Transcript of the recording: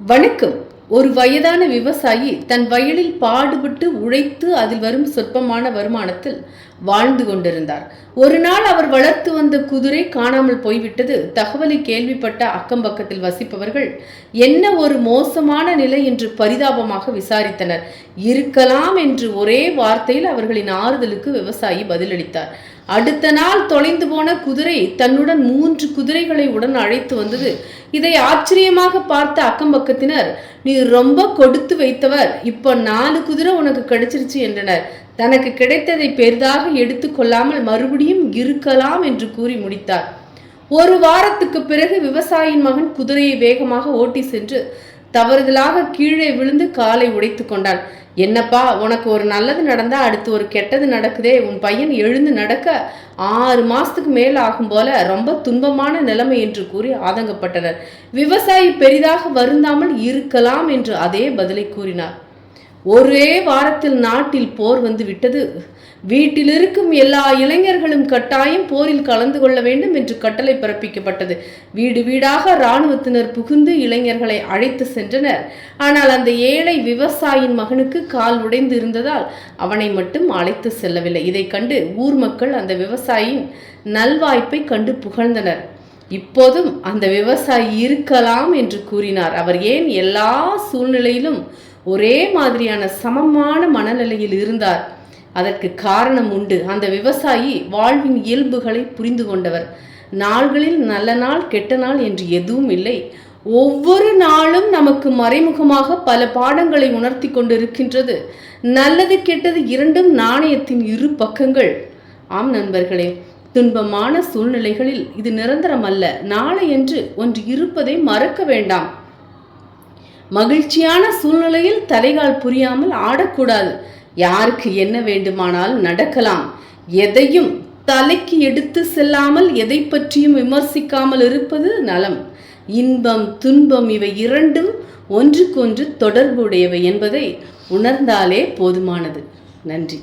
வணக்கம். ஒரு வயதான விவசாயி தன் வயலில் பாடுபட்டு உழைத்து அதில் வரும் சொற்பமான வருமானத்தில் வாழ்ந்து கொண்டிருந்தார். ஒரு நாள் அவர் வளர்த்து வந்த குதிரை காணாமல் போய்விட்டது. தகவலை கேள்விப்பட்ட அக்கம் பக்கத்தில் வசிப்பவர்கள் என்ன ஒரு மோசமான நிலை என்று பரிதாபமாக விசாரித்தனர். இருக்கலாம் என்று ஒரே வார்த்தையில் அவர்களின் ஆறுதலுக்கு விவசாயி பதிலளித்தார். அடுத்த நாள் தொலைந்து போன குதிரை தன்னுடன் மூன்று குதிரைகளை உடன் அழைத்து வந்தது. இதை ஆச்சரியமாக பார்த்த அக்கம் பக்கத்தினர் நீ ரொம்ப கொடுத்து வைத்தவர். இப்போ நாலு குதிரை உனக்கு கிடைச்சிருச்சு என்றனர். தனக்கு கிடைத்ததை பெரிதாக எடுத்துக்கொள்ளாமல் மறுபடியும் இருக்கலாம் என்று கூறி முடித்தார். ஒரு வாரத்துக்கு பிறகு விவசாயியின் மகன் குதிரையை வேகமாக ஓட்டி சென்று தவறுதலாக கீழே விழுந்து காலை உடைத்து கொண்டான். என்னப்பா உனக்கு ஒரு நல்லது நடந்தா அடுத்து ஒரு கெட்டது நடக்குதே உன் பையன் எழுந்து நடக்க ஆறு மாசத்துக்கு மேல் ஆகும் போல ரொம்ப துன்பமான நிலைமை என்று கூறி ஆதங்கப்பட்டனர். விவசாயி பெரிதாக வருந்தாமல் இருக்கலாம் என்று அதே பதிலை கூறினார். ஒரே வாரத்தில் நாட்டில் போர் வந்து விட்டது. வீட்டில் இருக்கும் எல்லா இளைஞர்களும் கட்டாயம் போரில் கலந்து கொள்ள வேண்டும் என்று கட்டளை பிறப்பிக்கப்பட்டது. வீடு வீடாக இராணுவத்தினர் புகுந்து இளைஞர்களை அழைத்து சென்றனர். ஆனால் அந்த ஏழை விவசாயின் மகனுக்கு கால் உடைந்து இருந்ததால் அவனை மட்டும் அழைத்து செல்லவில்லை. இதை கண்டு ஊர் மக்கள் அந்த விவசாயியின் நல்வாய்ப்பை கண்டு புகழ்ந்தனர். இப்போதும் அந்த விவசாயி இருக்கலாம் என்று கூறினார். அவர் ஏன் எல்லா சூழ்நிலையிலும் ஒரே மாதிரியான சமமான மனநிலையில் இருந்தார்? அதற்கு காரணம் உண்டு. அந்த விவசாயி வாழ்வின் இயல்புகளை புரிந்து கொண்டவர். நாள்களில் நல்ல நாள் கெட்ட நாள் என்று எதுவும் இல்லை. ஒவ்வொரு நாளும் நமக்கு மறைமுகமாக பல பாடங்களை உணர்த்தி கொண்டிருக்கின்றது. நல்லது கெட்டது இரண்டும் நாணயத்தின் இரு பக்கங்கள். ஆம் நண்பர்களே துன்பமான சூழ்நிலைகளில் இது நிரந்தரம் அல்ல நாளை என்று ஒன்று இருப்பதை மறக்க வேண்டாம். மகிழ்ச்சியான சூழ்நிலையில் தலைகால் புரியாமல் ஆடக்கூடாது. யாருக்கு என்ன வேண்டுமானால் நடக்கலாம். எதையும் தலைக்கு எடுத்து செல்லாமல் எதை பற்றியும் விமர்சிக்காமல் இருப்பது நலம். இன்பம் துன்பம் இவை இரண்டும் ஒன்றுக்கொன்று தொடர்புடையவை என்பதை உணர்ந்தாலே போதுமானது. நன்றி.